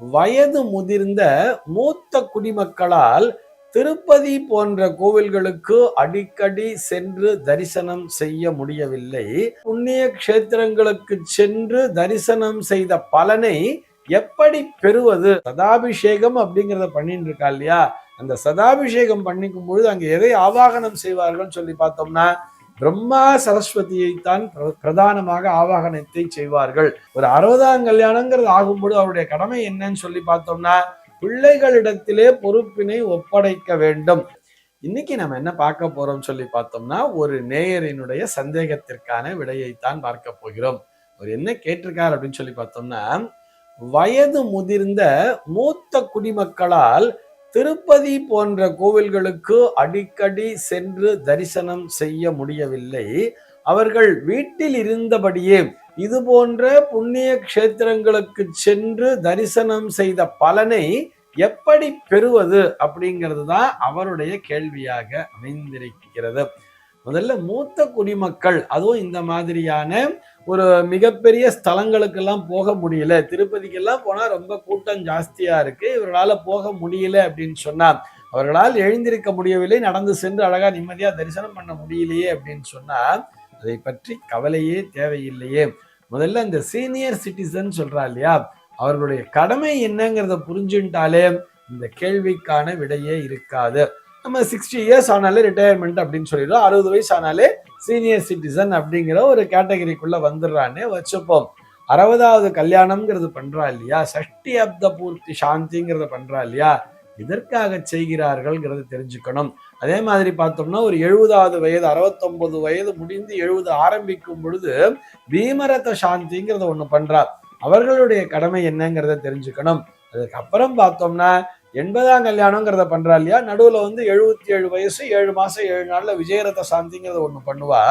வயது முதிர்ந்த மூத்த குடிமக்களால் திருப்பதி போன்ற கோவில்களுக்கு அடிக்கடி சென்று தரிசனம் செய்ய முடியவில்லை. புண்ணிய கஷேத்திரங்களுக்கு சென்று தரிசனம் செய்த பலனை எப்படி பெறுவது? சதாபிஷேகம் அப்படிங்கிறத பண்ணிட்டு இருக்கா இல்லையா? அந்த சதாபிஷேகம் பண்ணிக்கும் பொழுது அங்க எதை ஆவாகனம் செய்வார்கள் சொல்லி பார்த்தோம்னா பிரம்மா சரஸ்வதியை தான் பிரதானமாக ஆவாகனத்தை செய்வார்கள். ஒரு அறுபதாம் கல்யாணங்கிறது ஆகும்போது அவருடைய கடமை என்னன்னு சொல்லி பார்த்தோம்னா பிள்ளைகளிடத்திலே பொறுப்பினை ஒப்படைக்க வேண்டும். இன்னைக்கு நம்ம என்ன பார்க்க போறோம் சொல்லி பார்த்தோம்னா ஒரு நேயரினுடைய சந்தேகத்திற்கான விடையைத்தான் பார்க்க போகிறோம். அவர் என்ன கேட்டிருக்கார் அப்படின்னு சொல்லி பார்த்தோம்னா வயது முதிர்ந்த மூத்த குடிமக்களால் திருப்பதி போன்ற கோவில்களுக்கு அடிக்கடி சென்று தரிசனம் செய்ய முடியவில்லை. அவர்கள் வீட்டில் இருந்தபடியே இது போன்ற புண்ணிய கஷேத்திரங்களுக்கு சென்று தரிசனம் செய்த பலனை எப்படி பெறுவது அப்படிங்கிறது தான் அவருடைய கேள்வியாக அமைந்திருக்கிறது. முதல்ல மூத்த குடிமக்கள் அதுவும் இந்த மாதிரியான ஒரு மிகப்பெரிய ஸ்தலங்களுக்கெல்லாம் போக முடியல. திருப்பதிக்கெல்லாம் போனால் ரொம்ப கூட்டம் ஜாஸ்தியாக இருக்குது இவர்களால் போக முடியல அப்படின்னு சொன்னால் அவர்களால் எழுந்திருக்க முடியவில்லை. நடந்து சென்று அழகாக நிம்மதியாக தரிசனம் பண்ண முடியலையே அப்படின்னு சொன்னால் அதை பற்றி கவலையே தேவையில்லையே. முதல்ல இந்த சீனியர் சிட்டிசன் சொல்கிறா இல்லையா அவர்களுடைய கடமை என்னங்கிறத புரிஞ்சுட்டாலே இந்த கேள்விக்கான விடையே இருக்காது. நம்ம சிக்ஸ்டி இயர்ஸ் ஆனாலே ரிட்டையர்மெண்ட் அப்படின்னு சொல்லிடுறோம். அறுபது வயசு ஆனாலே சீனியர் சிட்டிசன் அப்படிங்கிற ஒரு கேட்டகரிக்குள்ள வந்துடுறான்னு வச்சுப்போம். அறுபதாவது கல்யாணம்ங்கிறது பண்றா இல்லையா? சஷ்டி அப்த பூர்த்தி சாந்திங்கிறத பண்றா இல்லையா? இதற்காக செய்கிறார்கள்ங்கிறத தெரிஞ்சுக்கணும். அதே மாதிரி பார்த்தோம்னா ஒரு எழுபதாவது வயது அறுபத்தொன்பது வயது முடிந்து எழுபது ஆரம்பிக்கும் பொழுது பீமரத சாந்திங்கிறத ஒன்று பண்றா. அவர்களுடைய கடமை என்னங்கிறத தெரிஞ்சுக்கணும். அதுக்கப்புறம் பார்த்தோம்னா எண்பதாம் கல்யாணங்கிறத பண்றா இல்லையா? நடுவுல வந்து எழுபத்தி ஏழு வயசு ஏழு மாசம் ஏழு நாள்ல விஜயரத சாந்திங்கிறத ஒண்ணு பண்ணுவா.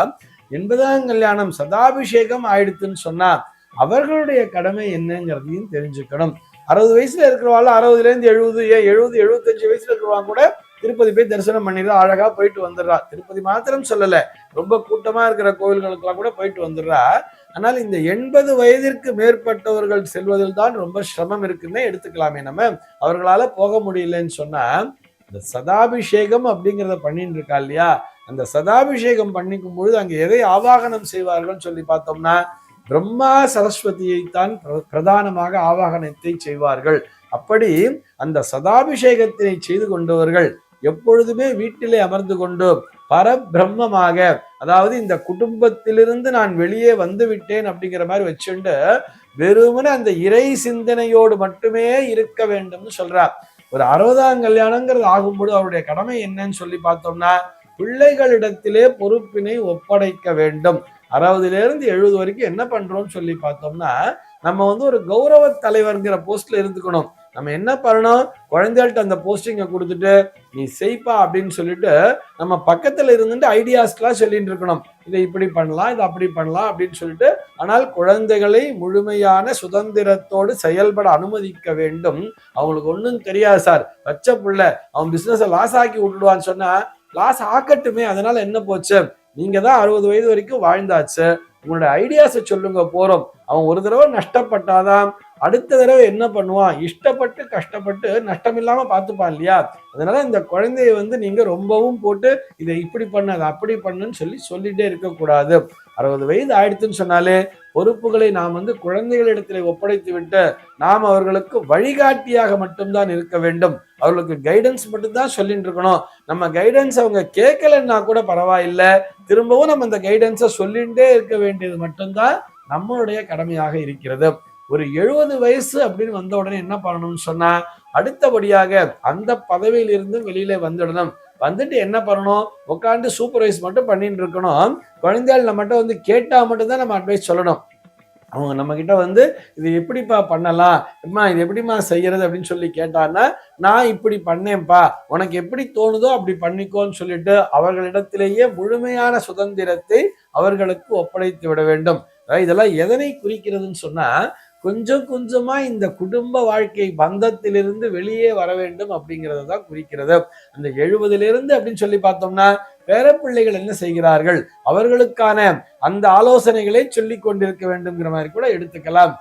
எண்பதாம் கல்யாணம் சதாபிஷேகம் ஆயிடுத்துன்னு சொன்னா அவர்களுடைய கடமை என்னங்கிறதையும் தெரிஞ்சுக்கணும். அறுபது வயசுல இருக்கிறவாள் அறுபதுல இருந்து எழுபது ஏன் எழுபது எழுபத்தஞ்சு வயசுல இருக்கிறவாங்க கூட திருப்பதி போய் தரிசனம் பண்ணிடுறா அழகா போயிட்டு வந்துடுறா. திருப்பதி மாத்திரம் சொல்லல ரொம்ப கூட்டமா இருக்கிற கோவில்களுக்கெல்லாம் கூட போயிட்டு வந்துடுறா. ஆனால் இந்த எண்பது வயதிற்கு மேற்பட்டவர்கள் செல்வதில் தான் ரொம்ப சிரமம் இருக்குன்னே எடுத்துக்கலாமே நம்ம. அவர்களால போக முடியலன்னு சொன்னா இந்த சதாபிஷேகம் அப்படிங்கிறத பண்ணிட்டு இருக்கா இல்லையா? அந்த சதாபிஷேகம் பண்ணிக்கும் பொழுது அங்கே எதை ஆவாகனம் செய்வார்கள் சொல்லி பார்த்தோம்னா பிரம்மா சரஸ்வதியை தான் பிரதானமாக ஆவாகனத்தை செய்வார்கள். அப்படி அந்த சதாபிஷேகத்தினை செய்து கொண்டவர்கள் எப்பொழுதுமே வீட்டிலே அமர்ந்து கொண்டு பரபிரம்மமாக. அதாவது இந்த குடும்பத்திலிருந்து நான் வெளியே வந்து விட்டேன் அப்படிங்கிற மாதிரி வச்சுண்டு வெறுமனே அந்த இறை சிந்தனையோடு மட்டுமே இருக்க வேண்டும்னு சொல்றார் ஒரு அறுபதாம் கல்யாணங்கிறது ஆகும்போது அவருடைய கடமை என்னன்னு சொல்லி பார்த்தோம்னா பிள்ளைகளிடத்திலே பொறுப்பினை ஒப்படைக்க வேண்டும். அறுபதுல இருந்து எழுபது வரைக்கும் என்ன பண்றோம்னு சொல்லி பார்த்தோம்னா நம்ம வந்து ஒரு கௌரவ தலைவர்ங்கிற போஸ்ட்ல இருந்துக்கணும். நம்ம என்ன பண்ணணும்? குழந்தைகள்ட்ட அந்த போஸ்டிங்கை கொடுத்துட்டு நீ செய்ப்பா அப்படின்னு சொல்லிட்டு நம்ம பக்கத்தில் இருந்துட்டு ஐடியாஸ்லாம் சொல்லிட்டு இருக்கணும். இதை இப்படி பண்ணலாம் இதை அப்படி பண்ணலாம் அப்படின்னு சொல்லிட்டு ஆனால் குழந்தைகளை முழுமையான சுதந்திரத்தோடு செயல்பட அனுமதிக்க வேண்டும். அவங்களுக்கு ஒன்றும் தெரியாது சார். வச்ச புள்ள அவன் பிஸ்னஸை லாஸ் ஆக்கி விட்டுடுவான்னு சொன்னா லாஸ் ஆக்கட்டுமே. அதனால என்ன போச்சு? நீங்க தான் அறுபது வயது வரைக்கும் வாழ்ந்தாச்சு. உங்களோட ஐடியாஸை சொல்லுங்க போறோம். அவன் ஒரு தடவை நஷ்டப்பட்டாதான் அடுத்த தடவை என்ன பண்ணுவான்? இஷ்டப்பட்டு கஷ்டப்பட்டு நஷ்டம் இல்லாமல் பார்த்துப்பான் இல்லையா? அதனால இந்த குழந்தைய வந்து நீங்க ரொம்பவும் போட்டு இதை இப்படி பண்ண அதை அப்படி பண்ணுன்னு சொல்லி சொல்லிட்டே இருக்கக்கூடாது. அறுபது வயது ஆயிடுத்துன்னு சொன்னாலே பொறுப்புகளை நாம் வந்து குழந்தைகளிடத்தில் ஒப்படைத்து விட்டு நாம் அவர்களுக்கு வழிகாட்டியாக மட்டும்தான் இருக்க வேண்டும். அவர்களுக்கு கைடன்ஸ் மட்டும்தான் சொல்லிட்டு இருக்கணும் நம்ம கைடன்ஸ் அவங்க கேட்கலன்னா கூட பரவாயில்லை. திரும்பவும் நம்ம அந்த கைடன்ஸை சொல்லிகிட்டே இருக்க வேண்டியது மட்டும்தான் நம்மளுடைய கடமையாக இருக்கிறது. ஒரு எழுபது வயசு அப்படின்னு வந்த உடனே என்ன பண்ணணும்னு சொன்னா அடுத்தபடியாக அந்த பதவியிலிருந்தும் இருந்து வெளியில வந்துடணும் வந்துட்டு என்ன பண்ணணும்? உட்காந்து சூப்பர்வைஸ் மட்டும் பண்ணிட்டு இருக்கணும். குழந்தைகள் நம்மகிட்ட வந்து கேட்டால் மட்டும்தான் நம்ம அட்வைஸ் சொல்லணும். அவங்க நம்ம கிட்ட வந்து இது எப்படிப்பா பண்ணலாம்? அம்மா இது எப்படிம்மா செய்யறது? அப்படின்னு சொல்லி கேட்டான்னா நான் இப்படி பண்ணேன்ப்பா. உனக்கு எப்படி தோணுதோ அப்படி பண்ணிக்கோன்னு சொல்லிட்டு அவர்களிடத்திலேயே முழுமையான சுதந்திரத்தை அவர்களுக்கு ஒப்படைத்து விட வேண்டும். இதெல்லாம் எதனை குறிக்கிறதுன்னு சொன்னால் கொஞ்சம் கொஞ்சமா இந்த குடும்ப வாழ்க்கை பந்தத்திலிருந்து வெளியே வர வேண்டும் அப்படிங்கிறத தான் குறிக்கிறது. அந்த எழுபதிலிருந்து அப்படின்னு சொல்லி பார்த்தோம்னா பேரப்பிள்ளைகள் என்ன செய்கிறார்கள்? அவர்களுக்கான அந்த ஆலோசனைகளை சொல்லி கொண்டிருக்க வேண்டும்ங்கிற மாதிரி கூட எடுத்துக்கலாம்.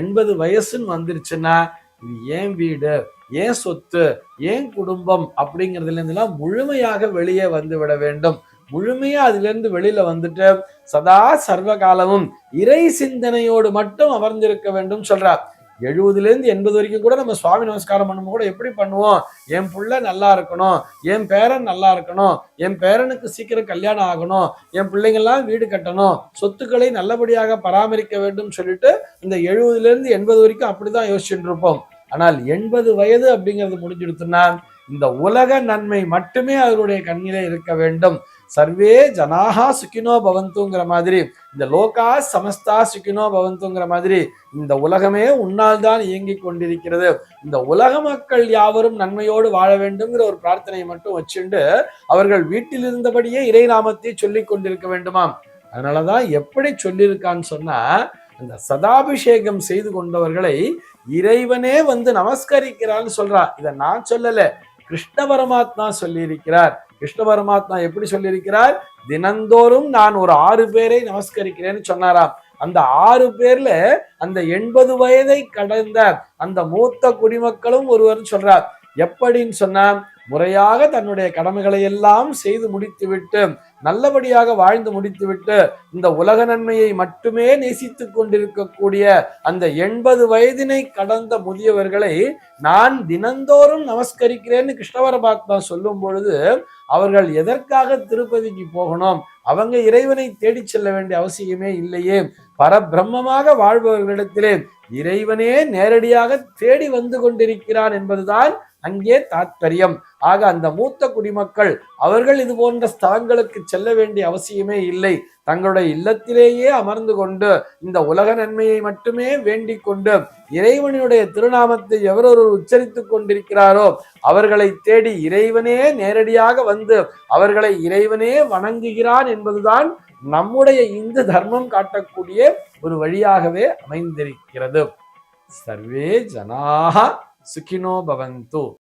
எண்பது வயசுன்னு வந்துருச்சுன்னா இது ஏன் வீடு? ஏன் சொத்து? ஏன் குடும்பம்? அப்படிங்கிறதுல இருந்தெல்லாம் முழுமையாக வெளியே வந்து விட வேண்டும். முழுமையா அதிலிருந்து வெளியில வந்துட்டு சதா சர்வ காலமும் இறை சிந்தனையோடு மட்டும் அமர்ந்திருக்க வேண்டும் சொல்றார். எழுபதுல இருந்து எண்பது வரைக்கும் கூட நம்ம சுவாமி நமஸ்காரம் பண்ணும் கூட எப்படி பண்ணுவோம்? என் பிள்ளை நல்லா இருக்கணும் என் பேரன் நல்லா இருக்கணும் என் பேரனுக்கு சீக்கிரம் கல்யாணம் ஆகணும் என் பிள்ளைங்கள்லாம் வீடு கட்டணும் சொத்துக்களை நல்லபடியாக பராமரிக்க வேண்டும் சொல்லிட்டு இந்த எழுபதுல இருந்து எண்பது வரைக்கும் அப்படிதான் யோசிச்சுட்டு இருப்போம். ஆனால் எண்பது வயது அப்படிங்கிறது முடிஞ்சிடுத்துன்னா இந்த உலக நன்மை மட்டுமே அவருடைய கண்ணிலே இருக்க வேண்டும். சர்வே ஜனாகா சுகினோ பவந்துங்கிற மாதிரி இந்த லோகா சமஸ்தா சுகினோ பவந்துங்கிற மாதிரி இந்த உலகமே உன்னால் தான் இயங்கிக் கொண்டிருக்கிறது. இந்த உலக மக்கள் யாவரும் நன்மையோடு வாழ வேண்டும்ங்கிற ஒரு பிரார்த்தனையை மட்டும் வச்சுண்டு அவர்கள் வீட்டில் இருந்தபடியே இறை நாமத்தை சொல்லிக் கொண்டிருக்க வேண்டுமாம். அதனாலதான் எப்படி சொல்லியிருக்கான்னு சொன்னா அந்த சதாபிஷேகம் செய்து கொண்டவர்களை இறைவனே வந்து நமஸ்கரிக்கிறான்னு சொல்றா. இதை நான் சொல்லலை. கிருஷ்ண பரமாத்மா சொல்லியிருக்கிறார். கிருஷ்ண பரமாத்மா எப்படி சொல்லியிருக்கிறார்? தினந்தோறும் நான் ஒரு ஆறு பேரை நமஸ்கரிக்கிறேன்னு சொன்னாராம். அந்த ஆறு பேர்ல அந்த எண்பது வயதை கடந்த அந்த மூத்த குடிமக்களும் ஒருவர் சொல்றார். எப்படின்னு சொன்னா முறையாக தன்னுடைய கடமைகளை எல்லாம் செய்து முடித்துவிட்டு நல்லபடியாக வாழ்ந்து முடித்துவிட்டு இந்த உலக நன்மையை மட்டுமே நேசித்து கொண்டிருக்கக்கூடிய அந்த எண்பது வயதினை கடந்த முதியவர்களை நான் தினந்தோறும் நமஸ்கரிக்கிறேன்னு கிருஷ்ணவர பரமாத்மா சொல்லும் பொழுது அவர்கள் எதற்காக திருப்பதிக்கு போகணும்? அவங்க இறைவனை தேடிச் செல்ல வேண்டிய அவசியமே இல்லையே. பரபிரம்மமாக வாழ்பவர்களிடத்திலே இறைவனே நேரடியாக தேடி வந்து கொண்டிருக்கிறான் என்பதுதான் அங்கே தாத்பரியம். ஆக அந்த மூத்த குடிமக்கள் அவர்கள் இது போன்ற ஸ்தலங்களுக்கு செல்ல வேண்டிய அவசியமே இல்லை. தங்களுடைய இல்லத்திலேயே அமர்ந்து கொண்டு இந்த உலக நன்மையை மட்டுமே வேண்டிக் கொண்டு இறைவனுடைய திருநாமத்தை எவரொரு உச்சரித்துக் கொண்டிருக்கிறாரோ அவர்களை தேடி இறைவனே நேரடியாக வந்து அவர்களை இறைவனே வணங்குகிறான் என்பதுதான் நம்முடைய இந்து தர்மம் காட்டக்கூடிய ஒரு வழியாகவே அமைந்திருக்கிறது. சர்வே ஜனாக சுகினோ பவந்து.